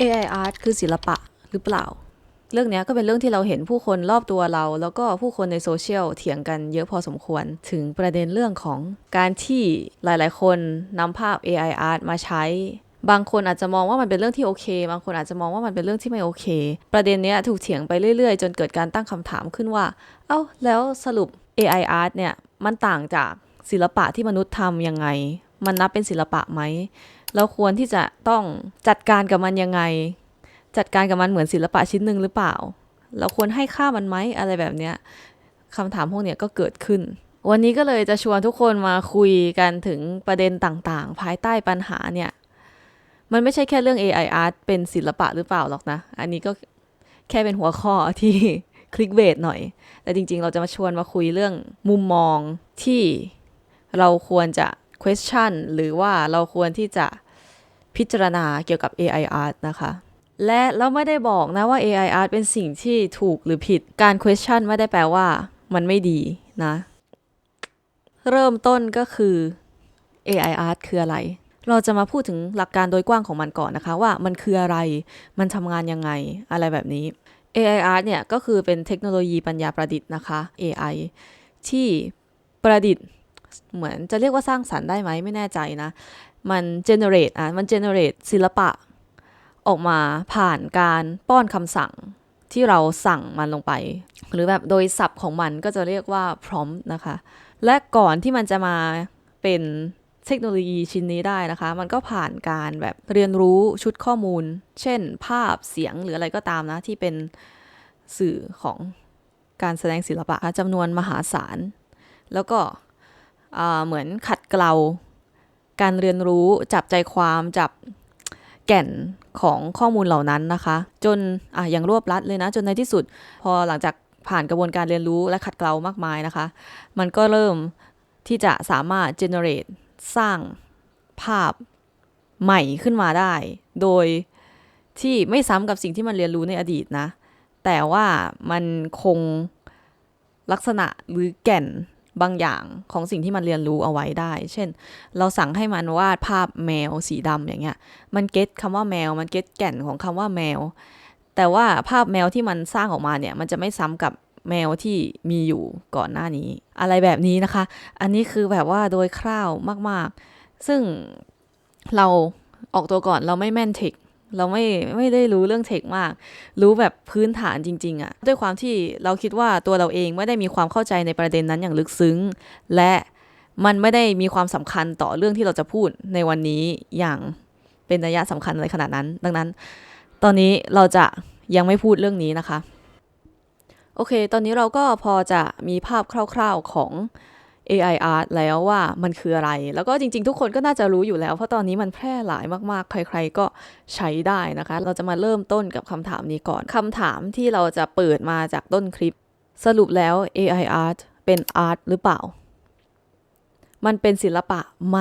AI art คือศิลปะหรือเปล่า เรื่องนี้ก็เป็นเรื่องที่เราเห็นผู้คนรอบตัวเรา แล้วก็ผู้คนในโซเชียลเถียงกันเยอะพอสมควร ถึงประเด็นเรื่องของการที่หลาย ๆ คนนำภาพ AI art มาใช้ บางคนอาจจะมองว่ามันเป็นเรื่องที่โอเค บางคนอาจจะมองว่ามันเป็นเรื่องที่ไม่โอเค ประเด็นนี้ถูกเถียงไปเรื่อย ๆ จนเกิดการตั้งคำถามขึ้นว่า เอ้า แล้วสรุป AI art เนี่ยมันต่างจากศิลปะที่มนุษย์ทำยังไง มันนับเป็นศิลปะไหม เราควรที่จะต้องจัดการกับมันยังไง จัดการกับมันเหมือนศิลปะชิ้นหนึ่งหรือเปล่า เราควรให้ค่ามันไหมอะไรแบบเนี้ยคำถามพวกเนี้ยก็เกิดขึ้น วันนี้ก็เลยจะชวนทุกคนมาคุยกันถึงประเด็นต่างๆ ภายใต้ปัญหาเนี่ย มันไม่ใช่แค่เรื่อง AI art เป็นศิลปะหรือเปล่าหรอกนะ อันนี้ก็แค่เป็นหัวข้อที่คลิกเบสหน่อย แต่จริงๆ เราจะมาชวนมาคุยเรื่องมุมมองที่เราควรจะ question หรือว่าเราควรที่จะ พิจารณาเกี่ยวกับ AI art นะคะ และเราไม่ได้บอกนะว่า AI art เป็นสิ่งที่ถูกหรือผิด การ question ไม่ได้แปลว่ามันไม่ดีนะ เริ่มต้นก็คือ AI art คืออะไร เราจะมาพูดถึงหลักการโดยกว้างของมันก่อนนะคะ ว่ามันคืออะไร มันทำงานยังไง อะไรแบบนี้ AI art เนี่ยก็คือเป็นเทคโนโลยีปัญญาประดิษฐ์นะคะ AI ที่ประดิษฐ์เหมือนจะเรียกว่าสร้างสรรค์ได้ไหมไม่แน่ใจนะ มัน generate อะมัน generate ศิลปะ ออกมาผ่านการป้อนคำสั่งที่เราสั่งมันลงไป หรือแบบโดยศัพท์ของมันก็จะเรียกว่า prompt นะคะ และก่อนที่มันจะมาเป็นเทคโนโลยีชิ้นนี้ได้นะคะ มันก็ผ่านการแบบเรียนรู้ชุดข้อมูล เช่น ภาพเสียงหรืออะไรก็ตามนะ ที่เป็นสื่อของการแสดงศิลปะจำนวนมหาศาล แล้วก็เหมือนขัดเกลา การเรียนรู้จับใจความจับแก่นของข้อมูลเหล่านั้นนะคะ จนอะอย่างรวบลัดเลยนะ จนในที่สุด พอหลังจากผ่านกระบวนการเรียนรู้และขัดเกลามากมายนะคะ มันก็เริ่มที่จะสามารถ generate สร้างภาพใหม่ขึ้นมาได้ โดยที่ไม่ซ้ำกับสิ่งที่มันเรียนรู้ในอดีตนะ แต่ว่ามันคงลักษณะหรือแก่น บางอย่างของสิ่งที่มันเรียนรู้เอาไว้ได้ เช่น เราสั่งให้มันวาดภาพแมวสีดำอย่างเงี้ย มันเก็ตคำว่าแมว มันเก็ตแก่นของคำว่าแมว แต่ว่าภาพแมวที่มันสร้างออกมาเนี่ย มันจะไม่ซ้ำกับแมวที่มีอยู่ก่อนหน้านี้ อะไรแบบนี้นะคะ อันนี้คือแบบว่าโดยคร่าวมากๆ ซึ่งเราออกตัวก่อนเราไม่แม่นเทค เราไม่ไม่ได้รู้เรื่องเทคมาก รู้แบบพื้นฐานจริง ๆอะด้วยความที่เราคิดว่าตัวเราเองไม่ได้มีความเข้าใจในประเด็นนั้นอย่างลึกซึ้ง และมันไม่ได้มีความสำคัญต่อเรื่องที่เราจะพูดในวันนี้อย่างเป็นนัยสำคัญอะไรขนาดนั้น ดังนั้น ตอนนี้เราจะยังไม่พูดเรื่องนี้นะคะ โอเค ตอนนี้เราก็พอจะมีภาพคร่าว ๆของ AI art แล้วว่ามันคืออะไร แล้วก็จริง ๆ ทุกคนก็น่าจะรู้อยู่แล้ว เพราะตอนนี้มันแพร่หลายมากๆ ใคร ๆ ก็ใช้ได้นะคะ เราจะมาเริ่มต้นกับคำถามนี้ก่อนคำถามที่เราจะเปิดมาจากต้นคลิป สรุปแล้ว AI art เป็นอาร์ตหรือเปล่า มันเป็นศิลปะไหม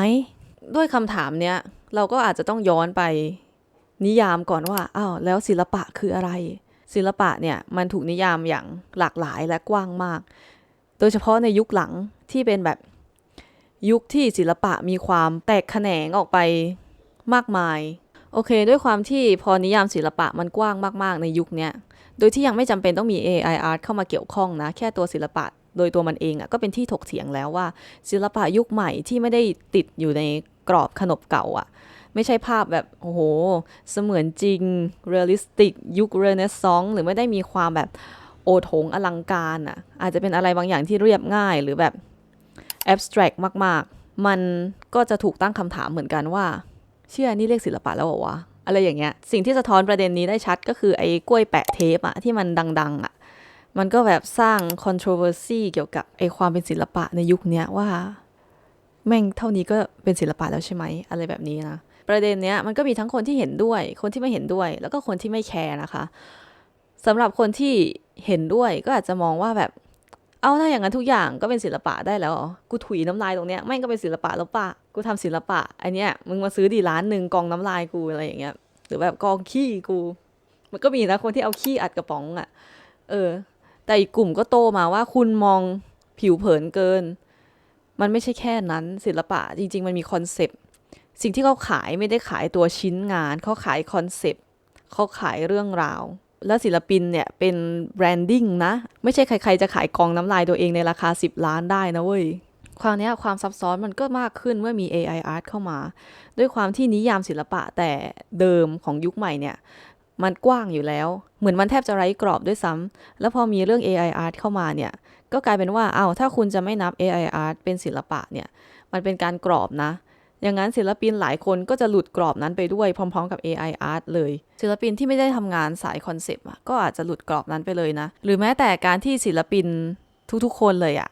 ด้วยคำถามเนี้ยเราก็อาจจะต้องย้อนไปนิยามก่อนว่า อ้าว แล้วศิลปะคืออะไร ศิลปะเนี่ย มันถูกนิยามอย่างหลากหลายและกว้างมาก โดยเฉพาะในยุคหลัง ที่เป็นแบบยุคที่ศิลปะมีความแตกแขนงออกไปมากมาย โอเค ด้วยความที่พอนิยามศิลปะมันกว้างมากๆในยุคนี้โดยที่ยังไม่จำเป็นต้องมี AI art เข้ามาเกี่ยวข้องนะ แค่ตัวศิลปะโดยตัวมันเองอะ่ะก็เป็นที่ถกเถียงแล้วว่า ศิลปะยุคใหม่ที่ไม่ได้ติดอยู่ในกรอบขนบเก่าอะ่ะ ไม่ใช่ภาพแบบ โอ้โห เสมือนจริงเรียลลิสติก ยุคเรเนซองส์หรือไม่ได้มีความแบบโอโถงอลังการอะ่ะ อาจจะเป็นอะไรบางอย่างที่เรียบง่ายหรือแบบ abstract มากๆ มันก็จะถูกตั้งคำถามเหมือนกันว่า เชื่อนี่เรียกศิลปะแล้วเหรอวะอะไรอย่างเงี้ย สิ่งที่สะท้อนประเด็นนี้ได้ชัดก็คือไอ้กล้วยแปะเทปอะที่มันดัง ๆอะมันก็แบบสร้าง controversy เกี่ยวกับไอ้ความเป็นศิลปะในยุคนี้ว่า แม่งเท่านี้ก็เป็นศิลปะแล้วใช่ไหมอะไรแบบนี้นะ ประเด็นเนี้ยมันก็มีทั้งคนที่เห็นด้วย คนที่ไม่เห็นด้วย แล้วก็คนที่ไม่แคร์นะคะสำหรับคนที่เห็นด้วยก็อาจจะมองว่าแบบ เอาถ้าอย่างนั้นทุกอย่างก็เป็นศิลปะได้แล้วเหรอกูถุยน้ำลายตรงเนี้ยแม่งก็เป็นศิลปะแล้วปะกูทำศิลปะอันเนี้ยมึงมาซื้อดีร้านหนึ่งกองน้ำลายกูอะไรอย่างเงี้ย หรือแบบกองขี้กู มันก็มีนะคนที่เอาขี้อัดกระป๋องอะ่ะ เออ แต่อีกกลุ่มก็โตมาว่าคุณมองผิวเผินเกิน มันไม่ใช่แค่นั้นศิลปะจริง ๆ มันมีคอนเซปต์สิ่งที่เขาขายไม่ได้ขายตัวชิ้นงานเขาขายคอนเซปต์เขาขายเรื่องราว แล้วศิลปินเนี่ยเป็นแบรนดิ้งนะ ไม่ใช่ใครๆจะขายกองน้ำลายตัวเองในราคา 10 ล้านได้นะเว้ยความเนี้ความซับซ้อนมันก็มากขึ้นเมื่อมี AI art เข้ามา ด้วยความที่นิยามศิลปะแต่เดิมของยุคใหม่เนี่ย มันกว้างอยู่แล้ว เหมือนมันแทบจะไร้กรอบด้วยซ้ำแล้วพอมีเรื่อง AI art เข้ามาเนี่ย ก็กลายเป็นว่าอ้าวถ้าคุณจะไม่นับ AI art เป็นศิลปะเนี่ย มันเป็นการกรอบนะ อย่างนั้นศิลปินหลายคนก็จะหลุดกรอบนั้นไปด้วยพร้อม ๆ กับ AI art เลย ศิลปินที่ไม่ได้ทำงานสายคอนเซปต์ก็อาจจะหลุดกรอบนั้นไปเลยนะ หรือแม้แต่การที่ศิลปินทุกๆ คนเลยอะ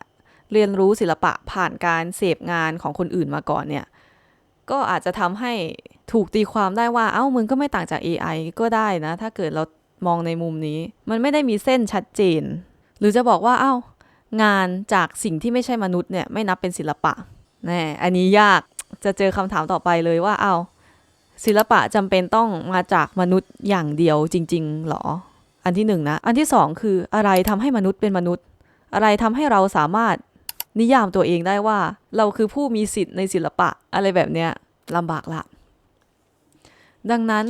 เรียนรู้ศิลปะผ่านการเสพงานของคนอื่นมาก่อนเนี่ยก็อาจจะทำให้ถูกตีความได้ว่าเอ้ามึงก็ไม่ต่างจาก AI ก็ได้นะ ถ้าเกิดเรามองในมุมนี้ มันไม่ได้มีเส้นชัดเจน หรือจะบอกว่าเอ้างานจากสิ่งที่ไม่ใช่มนุษย์เนี่ยไม่นับเป็นศิลปะแน่อันนี้ยาก จะเจอคำถามต่อไปเลยว่าเอาศิลปะจำเป็นต้องมาจากมนุษย์อย่างเดียวจริง ๆ หรอ อันที่หนึ่งนะ อันที่สองคืออะไรทำให้มนุษย์เป็นมนุษย์ อะไรทำให้เราสามารถนิยามตัวเองได้ว่า เราคือผู้มีสิทธิ์ในศิลปะอะไรแบบเนี้ยลำบากละ ดังนั้น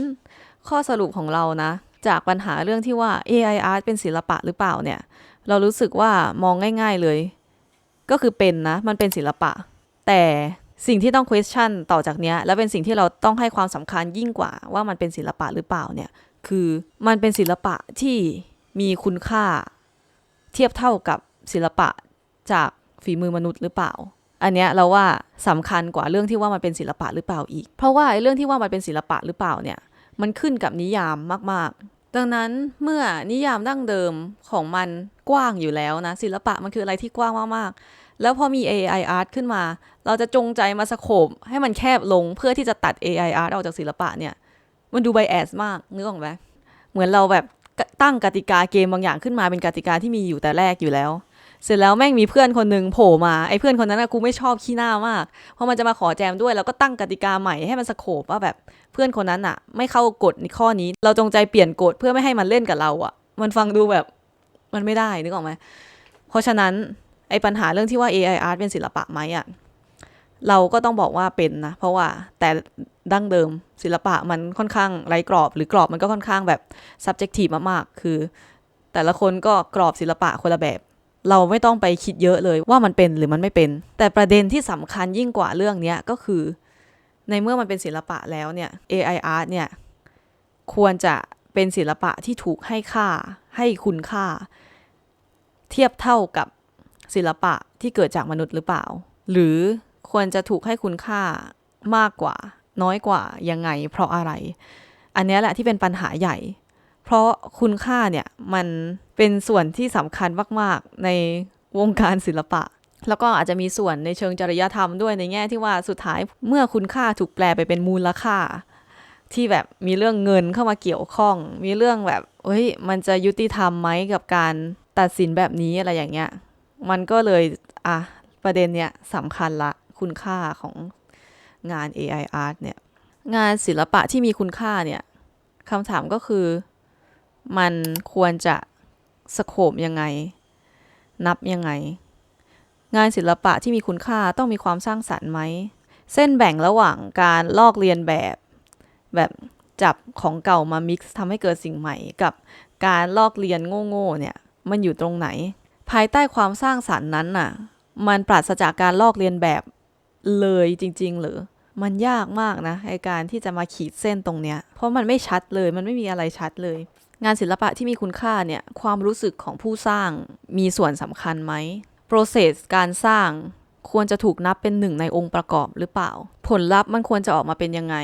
ข้อสรุปของเรานะ จากปัญหาเรื่องที่ว่า AI art เป็นศิลปะหรือเปล่าเนี่ย เรารู้สึกว่ามองง่าย ๆเลย ก็คือเป็นนะ มันเป็นศิลปะ แต่ สิ่งที่ต้อง question ต่อจากเนี้ยและเป็นสิ่งที่เราต้องให้ความสำคัญยิ่งกว่าว่ามันเป็นศิลปะหรือเปล่าเนี่ยคือมันเป็นศิลปะที่มีคุณค่า เทียบเท่ากับศิลปะจากฝีมือมนุษย์หรือเปล่า อันเนี้ยเราว่าสำคัญกว่าเรื่องที่ว่ามันเป็นศิลปะหรือเปล่าอีก เพราะว่าไอ้เรื่องที่ว่ามันเป็นศิลปะหรือเปล่าเนี่ยมันขึ้นกับนิยามมาก ๆ ดังนั้นเมื่อนิยามดั้งเดิมของมันกว้างอยู่แล้วนะศิลปะมันคืออะไรที่กว้างมากๆ แล้วพอมี AI art ขึ้นมา เราจะจงใจมาสโคบให้มันแคบลงเพื่อที่จะตัด AI art ออกจากศิลปะเนี่ย มันดูไบแอสมากนึกออกไหมเหมือนเราแบบตั้งกติกาเกมบางอย่างขึ้นมาเป็นกติกาที่มีอยู่แต่แรกอยู่แล้ว เสร็จแล้วแม่งมีเพื่อนคนหนึ่งโผล่มาไอ้เพื่อนคนนั้นนะกูไม่ชอบขี้หน้ามากเพราะมันจะมาขอแจมด้วยแล้วก็ตั้งกติกาใหม่ให้มันสโคบว่าแบบเพื่อนคนนั้นอะไม่เข้ากฎในข้อนี้ เราจงใจเปลี่ยนกฎเพื่อไม่ให้มันเล่นกับเราอะมันฟังดูแบบมันไม่ได้นึกออกไหมเพราะฉะนั้น ไอ้ปัญหาเรื่องที่ว่า AI art เป็นศิลปะไหมอะเราก็ต้องบอกว่าเป็นนะ เพราะว่าแต่ดั้งเดิมศิลปะมันค่อนข้างไร้กรอบ หรือกรอบมันก็ค่อนข้างแบบ subjective มากๆ คือ แต่ละคนก็กรอบศิลปะคนละแบบ เราไม่ต้องไปคิดเยอะเลยว่ามันเป็นหรือมันไม่เป็น แต่ประเด็นที่สำคัญยิ่งกว่าเรื่องนี้ก็คือ ในเมื่อมันเป็นศิลปะแล้วเนี่ย AI art เนี่ยควรจะเป็นศิลปะที่ถูกให้ค่าให้คุณค่า เทียบเท่ากับ ศิลปะที่เกิดจากมนุษย์หรือเปล่า หรือควรจะถูกให้คุณค่ามากกว่า น้อยกว่ายังไง เพราะอะไร อันนี้แหละที่เป็นปัญหาใหญ่ เพราะคุณค่าเนี่ยมันเป็นส่วนที่สำคัญมาก ๆ ในวงการศิลปะ แล้วก็อาจจะมีส่วนในเชิงจริยธรรมด้วยในแง่ที่ว่าสุดท้ายเมื่อคุณค่าถูกแปลไปเป็นมูลค่า ที่แบบมีเรื่องเงินเข้ามาเกี่ยวข้อง มีเรื่องแบบเฮ้ยมันจะยุติธรรมไหมกับการตัดสินแบบนี้อะไรอย่างเงี้ย มันก็เลยอะประเด็นเนี้ยสำคัญละคุณค่าของงาน AI art เนี่ย งานศิลปะที่มีคุณค่าเนี่ยคำถามก็คือ มันควรจะสโคบยังไง นับยังไง งานศิลปะที่มีคุณค่าต้องมีความสร้างสรรค์ไหม เส้นแบ่งระหว่างการลอกเลียนแบบ แบบจับของเก่ามามิกซ์ทำให้เกิดสิ่งใหม่กับการลอกเลียนโง่ๆเนี่ย มันอยู่ตรงไหน ภายใต้ความสร้างสรรค์นั้นน่ะ มันปราศจากการลอกเลียนแบบเลยจริง ๆ หรือ มันยากมากนะไอการที่จะมาขีดเส้นตรงเนี้ย เพราะมันไม่ชัดเลย มันไม่มีอะไรชัดเลย งานศิลปะที่มีคุณค่าเนี่ย ความรู้สึกของผู้สร้างมีส่วนสำคัญไหม process การสร้างควรจะถูกนับเป็นหนึ่งในองค์ประกอบหรือเปล่า ผลลัพธ์มันควรจะออกมาเป็นยังไง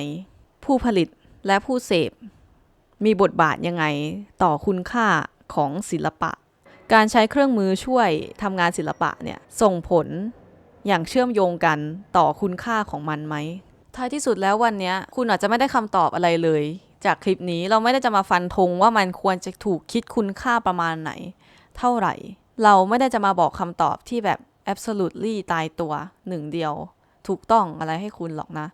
ผู้ผลิตและผู้เสพ มีบทบาทยังไงต่อคุณค่าของศิลปะ การใช้เครื่องมือช่วยทำงานศิลปะเนี่ยส่งผลอย่างเชื่อมโยงกันต่อคุณค่าของมันไหมท้ายที่สุดแล้ววันนี้คุณอาจจะไม่ได้คำตอบอะไรเลย จากคลิปนี้เราไม่ได้จะมาฟันธงว่ามันควรจะถูกคิดคุณค่าประมาณไหน เท่าไหร่ เราไม่ได้จะมาบอกคำตอบที่แบบ absolutely ตายตัวหนึ่งเดียว ถูกต้องอะไรให้คุณหรอกนะ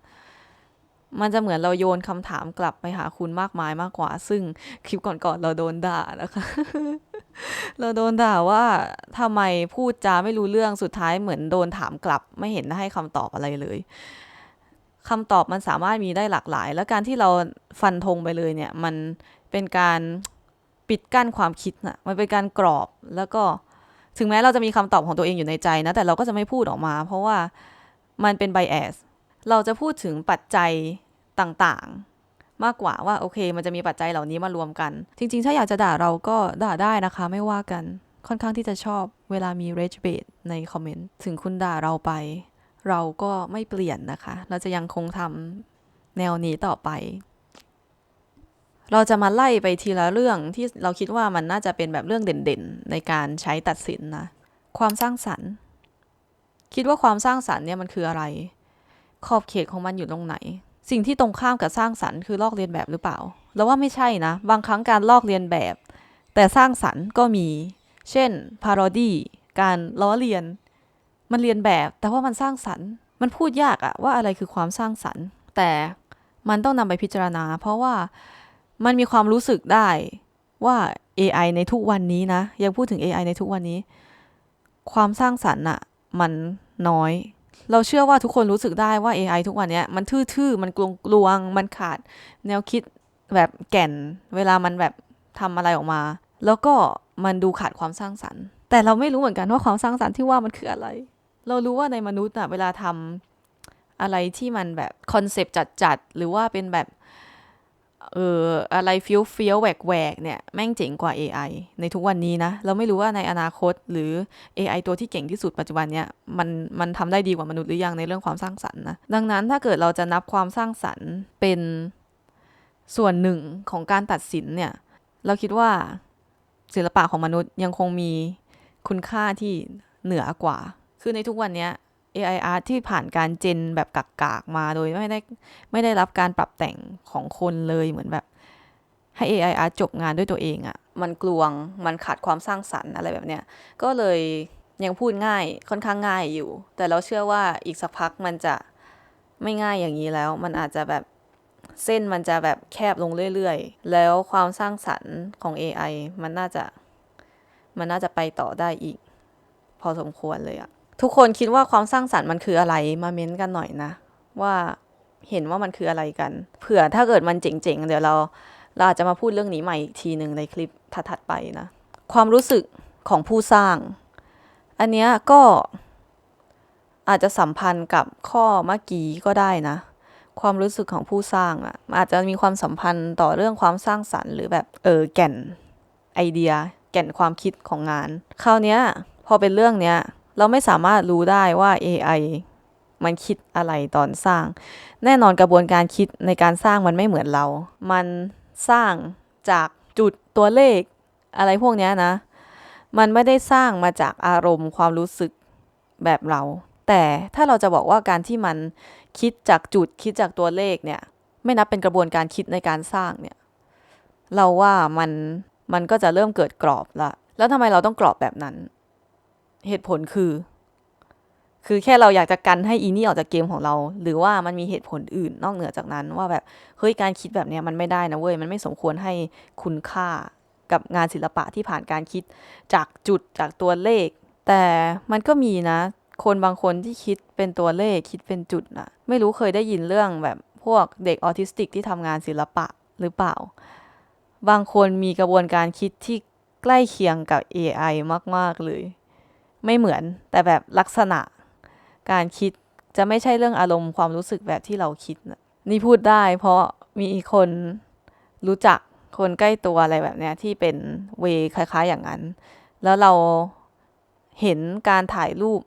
มันจะเหมือนเราโยนคำถามกลับไปหาคุณมากมายมากกว่า ซึ่งคลิปก่อนๆเราโดนด่านะคะ เราโดนด่าว่าทำไมพูดจาไม่รู้เรื่องสุดท้ายเหมือนโดนถามกลับ ไม่เห็นให้คำตอบอะไรเลยคำตอบมันสามารถมีได้หลากหลาย และการที่เราฟันธงไปเลยเนี่ย มันเป็นการปิดกั้นความคิดน่ะ มันเป็นการกรอบแล้วก็ถึงแม้เราจะมีคำตอบของตัวเองอยู่ในใจนะ แต่เราก็จะไม่พูดออกมา เพราะว่ามันเป็นไบแอส เราจะพูดถึงปัจจัย ต่างๆ มากกว่าว่าโอเค มันจะมีปัจจัยเหล่านี้มารวมกัน จริง ๆ ถ้าอยากจะด่าเราก็ด่าได้นะคะ ไม่ว่ากันค่อนข้างที่จะชอบเวลามี rage bait ในคอมเมนต์ถึงคุณด่าเราไป เราก็ไม่เปลี่ยนนะคะ เราจะยังคงทำแนวนี้ต่อไป เราจะมาไล่ไปทีละเรื่องที่เราคิดว่ามันน่าจะเป็นแบบเรื่องเด่นๆ ในการใช้ตัดสินนะ ความสร้างสรรค์ คิดว่าความสร้างสรรค์เนี่ยมันคืออะไร ขอบเขตของมันอยู่ตรงไหน สิ่งที่ตรงข้ามกับสร้างสรรค์คือลอกเลียนแบบหรือเปล่าเราว่าไม่ใช่นะ บางครั้งการลอกเลียนแบบ แต่สร้างสรรค์ก็มี เช่นพาโรดี้การล้อเลียน มันเรียนแบบ แต่ว่ามันสร้างสรรค์ มันพูดยากอะว่าอะไรคือความสร้างสรรค์ แต่มันต้องนำไปพิจารณา เพราะว่ามันมีความรู้สึกได้ว่า AI ในทุกวันนี้นะยังพูดถึง AI ในทุกวันนี้ ความสร้างสรรค์อะมันน้อย เราเชื่อว่าทุกคนรู้สึกได้ว่า AI ทุกวันนี้มันทื่อๆ มันกลวงๆ มันขาดแนวคิดแบบแก่น เวลามันแบบทำอะไรออกมา แล้วก็มันดูขาดความสร้างสรรค์ แต่เราไม่รู้เหมือนกันว่าความสร้างสรรค์ที่ว่ามันคืออะไร เรารู้ว่าในมนุษย์อะเวลาทำอะไรที่มันแบบคอนเซปต์จัดๆ หรือว่าเป็นแบบ เอออะไรเฟี้ยวเฟี้ยวแหวกแหวกเนี่ย แม่งเจ๋งกว่า AI ในทุกวันนี้นะ เราไม่รู้ว่าในอนาคตหรือ AI ตัวที่เก่งที่สุดปัจจุบันเนี่ยมันมันทำได้ดีกว่ามนุษย์หรือยังในเรื่องความสร้างสรรค์นะดังนั้นถ้าเกิดเราจะนับความสร้างสรรค์เป็นส่วนหนึ่งของการตัดสินเนี่ย เราคิดว่าศิลปะของมนุษย์ยังคงมีคุณค่าที่เหนือกว่า คือในทุกวันนี้ AI art ที่ผ่านการเจนแบบกากๆมาโดยไม่ได้ไม่ได้รับการปรับแต่งของคนเลยเหมือนแบบ ให้ AI art จบงานด้วยตัวเองอะ่ะมันกลวงมันขาดความสร้างสรรค์อะไรแบบเนี้ยก็เลยยังพูดง่ายค่อนข้างง่ายอยู่ แต่เราเชื่อว่าอีกสักพักมันจะไม่ง่ายอย่างนี้แล้ว มันอาจจะแบบเส้นมันจะแบบแคบลงเรื่อยๆ แล้วความสร้างสรรค์ของ AI มันน่าจะ มันน่าจะไปต่อได้อีก พอสมควรเลยอะ ทุกคนคิดว่าความสร้างสรรค์มันคืออะไรมาเม้นกันหน่อยนะ ว่าเห็นว่ามันคืออะไรกัน เผื่อถ้าเกิดมันเจ๋งๆ เดี๋ยวเรา เราอาจจะมาพูดเรื่องนี้ใหม่อีกทีหนึ่งในคลิปถัดๆไปนะ ความรู้สึกของผู้สร้าง อันเนี้ยก็อาจจะสัมพันธ์กับข้อเมื่อกี้ก็ได้นะ ความรู้สึกของผู้สร้างอะ่ะอาจจะมีความสัมพันธ์ต่อเรื่องความสร้างสรรค์หรือแบบเออแก่นไอเดีย แก่นความคิดของงาน คราวเนี้ยพอเป็นเรื่องเนี้ย เราไม่สามารถรู้ได้ว่า AI มันคิดอะไรตอนสร้าง แน่นอนกระบวนการคิดในการสร้างมันไม่เหมือนเรา มันสร้างจากจุดตัวเลขอะไรพวกนี้นะ มันไม่ได้สร้างมาจากอารมณ์ความรู้สึกแบบเรา แต่ถ้าเราจะบอกว่าการที่มันคิดจากจุดคิดจากตัวเลขเนี่ย ไม่นับเป็นกระบวนการคิดในการสร้างเนี่ย เราว่ามันมันก็จะเริ่มเกิดกรอบละ แล้วทำไมเราต้องกรอบแบบนั้น เหตุผลคือ คือแค่เราอยากจะกันให้อีนี่ออกจากเกมของเรา หรือว่ามันมีเหตุผลอื่นนอกเหนือจากนั้น ว่าแบบเฮ้ยการคิดแบบเนี้ยมันไม่ได้นะเว้ยมันไม่สมควรให้คุณค่ากับงานศิลปะที่ผ่านการคิดจากจุดจากตัวเลข แต่มันก็มีนะ คนบางคนที่คิดเป็นตัวเลขคิดเป็นจุดนะไม่รู้เคยได้ยินเรื่องแบบพวกเด็กออทิสติกที่ทำงานศิลปะหรือเปล่า บางคนมีกระบวนการคิดที่ใกล้เคียงกับ AI มาก ๆ เลย ไม่เหมือน แต่แบบลักษณะการคิดจะไม่ใช่เรื่องอารมณ์ความรู้สึกแบบที่เราคิดนะนี่พูดได้เพราะมีคนรู้จักคนใกล้ตัวอะไรแบบเนี้ยที่เป็นเวคล้ายๆอย่างนั้น แล้วเราเห็นการถ่ายรูป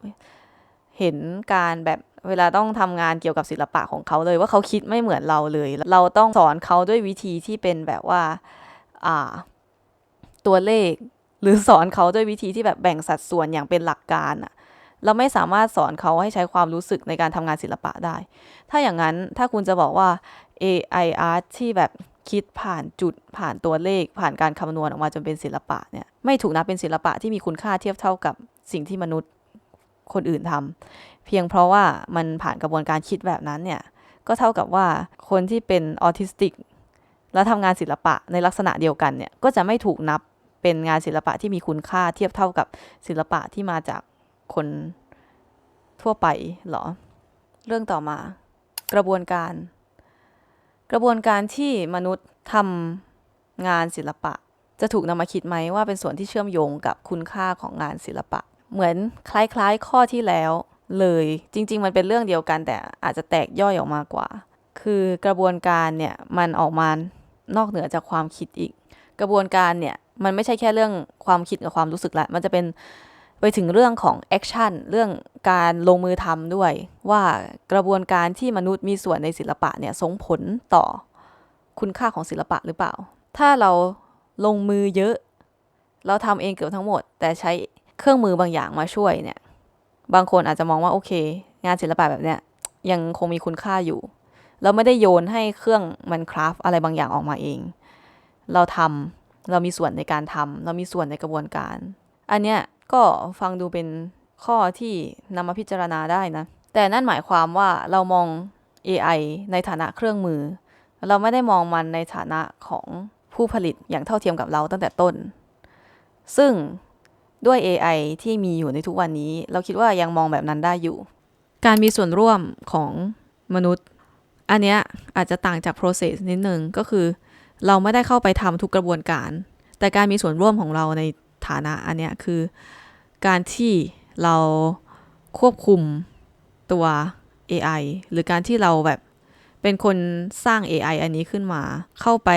เห็นการแบบเวลาต้องทำงานเกี่ยวกับศิลปะของเขาเลยว่าเขาคิดไม่เหมือนเราเลย เราต้องสอนเขาด้วยวิธีที่เป็นแบบว่า อ่า ตัวเลข หรือสอนเขาด้วยวิธีที่แบบแบ่งสัดส่วนอย่างเป็นหลักการอะเราไม่สามารถสอนเขาให้ใช้ความรู้สึกในการทำงานศิลปะได้ ถ้าอย่างนั้นถ้าคุณจะบอกว่า AI art ที่แบบคิดผ่านจุดผ่านตัวเลข ผ่านการคำนวณออกมาจนเป็นศิลปะเนี่ยไม่ถูกนับเป็นศิลปะที่มีคุณค่าเทียบเท่ากับสิ่งที่มนุษย์คนอื่นทำเพียงเพราะว่ามันผ่านกระบวนการคิดแบบนั้นเนี่ยก็เท่ากับว่าคนที่เป็นออทิสติก แล้วทำงานศิลปะในลักษณะเดียวกันเนี่ยก็จะไม่ถูกนับ เป็นงานศิลปะที่มีคุณค่าเทียบเท่ากับศิลปะที่มาจากคนทั่วไปเหรอ เรื่องต่อมา กระบวนการ กระบวนการที่มนุษย์ทำงานศิลปะ จะถูกนำมาคิดไหมว่าเป็นส่วนที่เชื่อมโยงกับคุณค่าของงานศิลปะ เหมือนคล้าย ๆ ข้อที่แล้วเลยจริง ๆ มันเป็นเรื่องเดียวกันแต่อาจจะแตกย่อยออกมากว่า คือกระบวนการเนี่ยมันออกมานอกเหนือจากความคิดอีก กระบวนการเนี่ย มันไม่ใช่แค่เรื่องความคิดกับความรู้สึกละ มันจะเป็นไปถึงเรื่องของแอคชั่นเรื่องการลงมือทำด้วย ว่ากระบวนการที่มนุษย์มีส่วนในศิลปะเนี่ยส่งผลต่อคุณค่าของศิลปะหรือเปล่า ถ้าเราลงมือเยอะ เราทำเองเกือบทั้งหมด แต่ใช้เครื่องมือบางอย่างมาช่วยเนี่ย บางคนอาจจะมองว่าโอเค งานศิลปะแบบเนี้ยยังคงมีคุณค่าอยู่ เราไม่ได้โยนให้เครื่องมันคราฟอะไรบางอย่างออกมาเอง เราทำ เรามีส่วนในการทำเรามีส่วนในกระบวนการ อันเนี้ยก็ฟังดูเป็นข้อที่นำมาพิจารณาได้นะ แต่นั่นหมายความว่าเรามอง AI ในฐานะเครื่องมือ เราไม่ได้มองมันในฐานะของผู้ผลิตอย่างเท่าเทียมกับเราตั้งแต่ต้น ซึ่งด้วย AI ที่มีอยู่ในทุกวันนี้ เราคิดว่ายังมองแบบนั้นได้อยู่ การมีส่วนร่วมของมนุษย์ อันเนี้ยอาจจะต่างจาก process นิดนึงก็คือ เราไม่ได้เข้าไปทำทุกกระบวนการ แต่การมีส่วนร่วมของเราในฐานะอันเนี้ยคือการที่เราควบคุมตัว AI หรือการที่เราแบบเป็นคนสร้าง AI อันนี้ขึ้นมา เข้าไป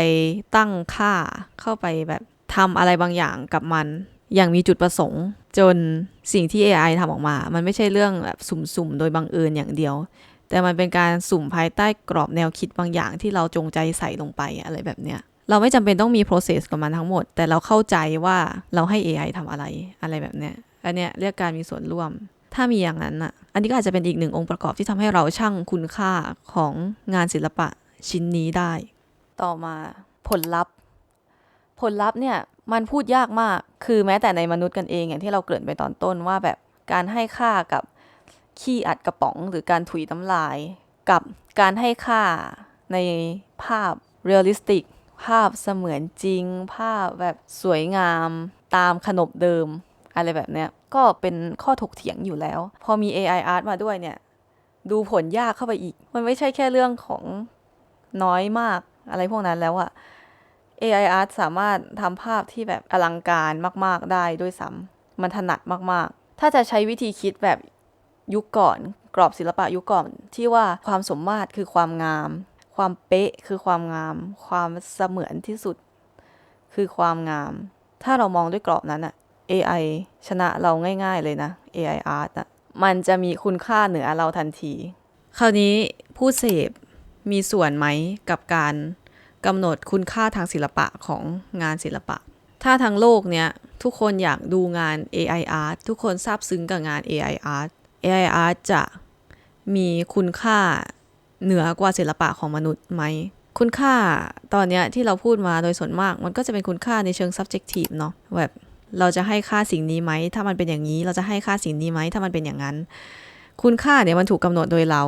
ตั้งค่า เข้าไปแบบทำอะไรบางอย่างกับมัน อย่างมีจุดประสงค์ จนสิ่งที่ AI ทำออกมา มันไม่ใช่เรื่องแบบสุ่มๆ โดยบังเอิญอย่างเดียว แต่มันเป็นการสุ่มภายใต้กรอบแนวคิดบางอย่างที่เราจงใจใส่ลงไปอะไรแบบเนี้ยเราไม่จำเป็นต้องมี process กับมันทั้งหมด แต่เราเข้าใจว่าเราให้ AI ทำอะไรอะไรแบบเนี้ยอันเนี้ยเรียกการมีส่วนร่วม ถ้ามีอย่างนั้นอะ อันนี้ก็อาจจะเป็นอีกหนึ่งองค์ประกอบที่ทำให้เราชั่งคุณค่าของงานศิลปะชิ้นนี้ได้ ต่อมาผลลัพธ์ ผลลัพธ์เนี่ยมันพูดยากมาก คือแม้แต่ในมนุษย์กันเองอย่างที่เราเกริ่นไปตอนต้นว่าแบบการให้ค่ากับ ขี้อัดกระป๋องหรือการถุยน้ำลาย กับการให้ค่าในภาพเรียลลิสติก ภาพเสมือนจริง ภาพแบบสวยงามตามขนบเดิม อะไรแบบเนี้ย ก็เป็นข้อถกเถียงอยู่แล้ว พอมี AI art มาด้วยเนี่ย ดูผลยากเข้าไปอีก มันไม่ใช่แค่เรื่องของน้อยมากอะไรพวกนั้นแล้วอะ AI art สามารถทำภาพที่แบบอลังการมาก ๆ ได้ด้วยซ้ำมันถนัดมาก ๆ ถ้าจะใช้วิธีคิดแบบ ยุคก่อน กรอบศิลปะยุคก่อนที่ว่าความสมมาตรคือความงาม ความเป๊ะคือความงาม ความเสมือนที่สุด คือความงาม ถ้าเรามองด้วยกรอบนั้นอะ AI ชนะเราง่าย ๆเลยนะ AI art อะมันจะมีคุณค่าเหนือเราทันที คราวนี้ผู้เสพมีส่วนไหมกับการกำหนดคุณค่าทางศิลปะของงานศิลปะ ถ้าทั้งโลกเนี้ยทุกคนอยากดูงาน AI art ทุกคนซาบซึ้งกับงาน AI art AI art จะมีคุณค่าเหนือกว่าศิลปะของมนุษย์ไหม คุณค่าตอนนี้ที่เราพูดมาโดยส่วนมาก มันก็จะเป็นคุณค่าในเชิง subjective เนาะแบบเราจะให้ค่าสิ่งนี้ไหม ถ้ามันเป็นอย่างนี้ เราจะให้ค่าสิ่งนี้ไหม ถ้ามันเป็นอย่างนั้น คุณค่าเนี่ยมันถูกกำหนดโดยเรา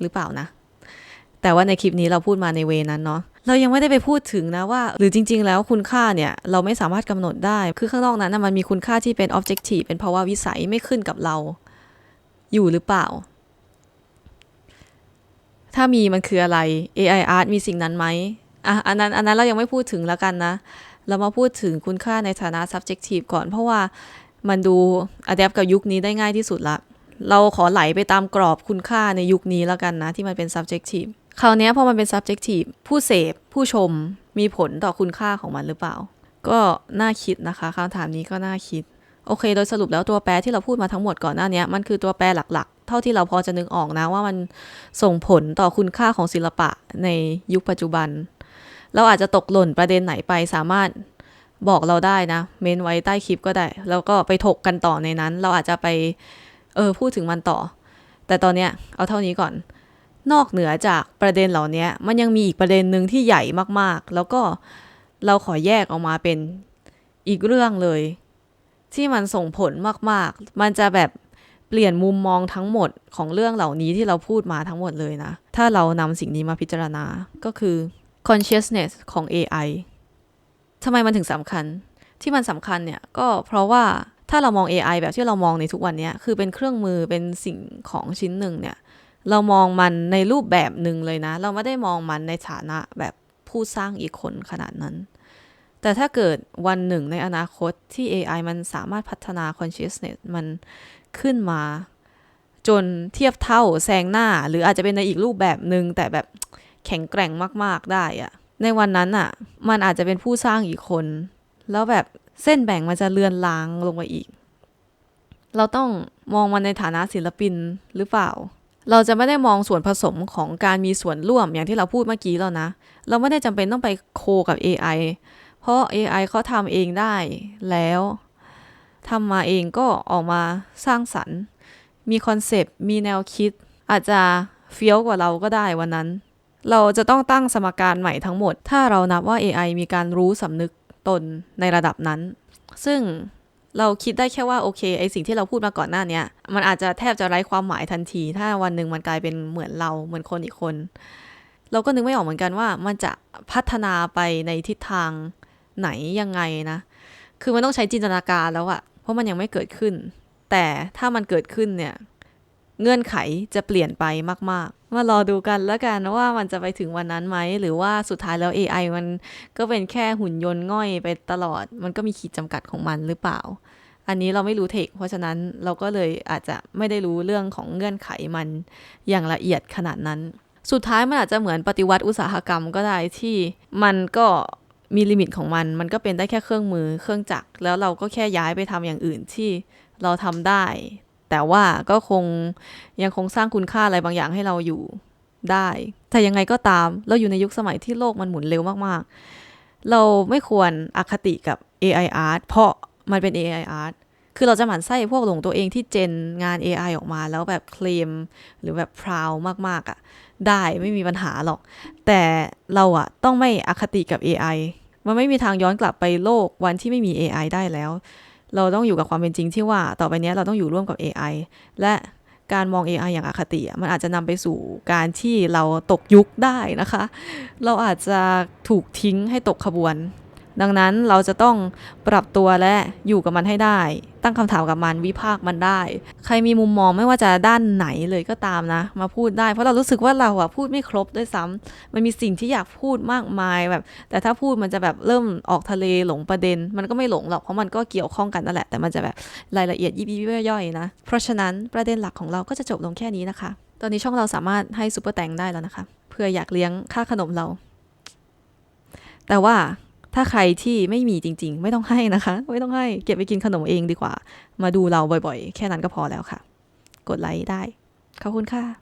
หรือเปล่านะ แต่ว่าในคลิปนี้เราพูดมาในเวนั้นเนาะเรายังไม่ได้ไปพูดถึงนะว่า หรือจริง ๆ แล้วคุณค่าเนี่ยเราไม่สามารถกำหนดได้ คือข้างนอกนั้นนะมันมีคุณค่าที่เป็น objective เป็นภาวะวิสัยไม่ขึ้นกับเรา อยู่หรือเปล่า ถ้ามีมันคืออะไร AI art มีสิ่งนั้นไหมอะอันนั้นอันนั้นเรายังไม่พูดถึงแล้วกันนะ เรามาพูดถึงคุณค่าในฐานะ subjective ก่อน เพราะว่ามันดู adapt กับยุคนี้ได้ง่ายที่สุดละ เราขอไหลไปตามกรอบคุณค่าในยุคนี้แล้วกันนะ ที่มันเป็น subjective คราวนี้พอมันเป็น subjective ผู้เสพผู้ชมมีผลต่อคุณค่าของมันหรือเปล่า ก็น่าคิดนะคะคำถามนี้ก็น่าคิด อเค โดยสรุปแล้วตัวแปรที่เราพูดมาทั้งหมดก่อนหน้านี้มันคือตัวแปรหลักๆ เท่าที่เราพอจะนึกออกนะว่ามันส่งผลต่อคุณค่าของศิลปะในยุคปัจจุบัน เราอาจจะตกหล่นประเด็นไหนไปสามารถบอกเราได้นะ เมนไว้ใต้คลิปก็ได้ แล้วก็ไปถกกันต่อในนั้น เราอาจจะไปเออพูดถึงมันต่อ แต่ตอนเนี้ยเอาเท่านี้ก่อน นอกเหนือจากประเด็นเหล่านี้มันยังมีอีกประเด็นหนึ่งที่ใหญ่มากๆ แล้วก็เราขอแยกออกมาเป็นอีกเรื่องเลย ที่มันส่งผลมากๆ มันจะแบบเปลี่ยนมุมมองทั้งหมดของเรื่องเหล่านี้ที่เราพูดมาทั้งหมดเลยนะ ถ้าเรานำสิ่งนี้มาพิจารณาก็คือ consciousness ของ AI ทำไมมันถึงสำคัญ ที่มันสำคัญเนี่ยก็เพราะว่าถ้าเรามอง AI แบบที่เรามองในทุกวันนี้คือเป็นเครื่องมือเป็นสิ่งของชิ้นหนึ่งเนี่ย เรามองมันในรูปแบบหนึ่งเลยนะ เราไม่ได้มองมันในฐานะแบบผู้สร้างอีกคนขนาดนั้น แต่ถ้าเกิดวันหนึ่งในอนาคตที่ AI มันสามารถพัฒนา consciousness มันขึ้นมา จนเทียบเท่าแซงหน้า หรืออาจจะเป็นในอีกรูปแบบหนึ่งแต่แบบแข็งแกร่งมาก ๆ ได้อะในวันนั้นอะมันอาจจะเป็นผู้สร้างอีกคน แล้วแบบเส้นแบ่งมันจะเลือนลางลงไปอีก เราต้องมองมันในฐานะศิลปินหรือเปล่า เราจะไม่ได้มองส่วนผสมของการมีส่วนร่วมอย่างที่เราพูดเมื่อกี้แล้วนะ เราไม่ได้จำเป็นต้องไปโคกับ AI เพราะ AI เขาทำเองได้แล้วทำมาเองก็ออกมาสร้างสรรค์ มีคอนเซปต์ มีแนวคิด อาจจะเฟี้ยวกว่าเราก็ได้วันนั้น เราจะต้องตั้งสมการใหม่ทั้งหมด ถ้าเรานับว่า AI มีการรู้สำนึกตนในระดับนั้น ซึ่งเราคิดได้แค่ว่าโอเคไอสิ่งที่เราพูดมาก่อนหน้าเนี้ยมันอาจจะแทบจะไร้ความหมายทันที ถ้าวันหนึ่งมันกลายเป็นเหมือนเราเหมือนคนอีกคน เราก็นึกไม่ออกเหมือนกันว่ามันจะพัฒนาไปในทิศทาง ไหนยังไงนะ คือมันต้องใช้จินตนาการแล้วอะเพราะมันยังไม่เกิดขึ้น แต่ถ้ามันเกิดขึ้นเนี่ย เงื่อนไขจะเปลี่ยนไปมาก ๆ มารอดูกันแล้วกันว่ามันจะไปถึงวันนั้นไหม หรือว่าสุดท้ายแล้ว AI มันก็เป็นแค่หุ่นยนต์ง่อยไปตลอด มันก็มีขีดจำกัดของมันหรือเปล่า อันนี้เราไม่รู้เทค เพราะฉะนั้นเราก็เลยอาจจะไม่ได้รู้เรื่องของเงื่อนไขมันอย่างละเอียดขนาดนั้น สุดท้ายมันอาจจะเหมือนปฏิวัติอุตสาหกรรมก็ได้ที่มันก็ มีลิมิตของมัน มันก็เป็นได้แค่เครื่องมือเครื่องจักร แล้วเราก็แค่ย้ายไปทำอย่างอื่นที่เราทำได้ แต่ว่าก็คงยังคงสร้างคุณค่าอะไรบางอย่างให้เราอยู่ได้ แต่ยังไงก็ตาม เราอยู่ในยุคสมัยที่โลกมันหมุนเร็วมากๆ เราไม่ควรอคติกับ AI art เพราะมันเป็น AI art คือเราจะหมั่นไส้พวกหลงตัวเองที่เจนงาน AI ออกมาแล้วแบบเคลมหรือแบบพราวมากๆอะ่ะ ได้ไม่มีปัญหาหรอก แต่เราอะต้องไม่อคติกับ AI มันไม่มีทางย้อนกลับไปโลกวันที่ไม่มี AI ได้แล้ว เราต้องอยู่กับความเป็นจริงที่ว่าต่อไปนี้เราต้องอยู่ร่วมกับ AI และการมอง AI อย่างอคติมันอาจจะนำไปสู่การที่เราตกยุคได้นะคะ เราอาจจะถูกทิ้งให้ตกขบวน ดังนั้นเราจะต้องปรับตัวและอยู่กับมันให้ได้ ตั้งคำถามกับมันวิพากษ์มันได้ ใครมีมุมมองไม่ว่าจะด้านไหนเลยก็ตามนะ มาพูดได้ เพราะเรารู้สึกว่าเราอะพูดไม่ครบด้วยซ้ำมันมีสิ่งที่อยากพูดมากมายแบบ แต่ถ้าพูดมันจะแบบเริ่มออกทะเลหลงประเด็น มันก็ไม่หลงหรอกเพราะมันก็เกี่ยวข้องกันนั่นแหละแต่มันจะแบบรายละเอียดยิบยิบย่อยๆนะ เพราะฉะนั้นประเด็นหลักของเราก็จะจบลงแค่นี้นะคะ ตอนนี้ช่องเราสามารถให้ซูเปอร์แตงได้แล้วนะคะเพื่ออยากเลี้ยงค่าขนมเรา แต่ว่า ถ้าใครที่ไม่มีจริง ๆ ไม่ต้องให้นะคะ ไม่ต้องให้เก็บไปกินขนมเองดีกว่า มาดูเราบ่อยๆ แค่นั้นก็พอแล้วค่ะ กดไลค์ได้ ขอบคุณค่ะ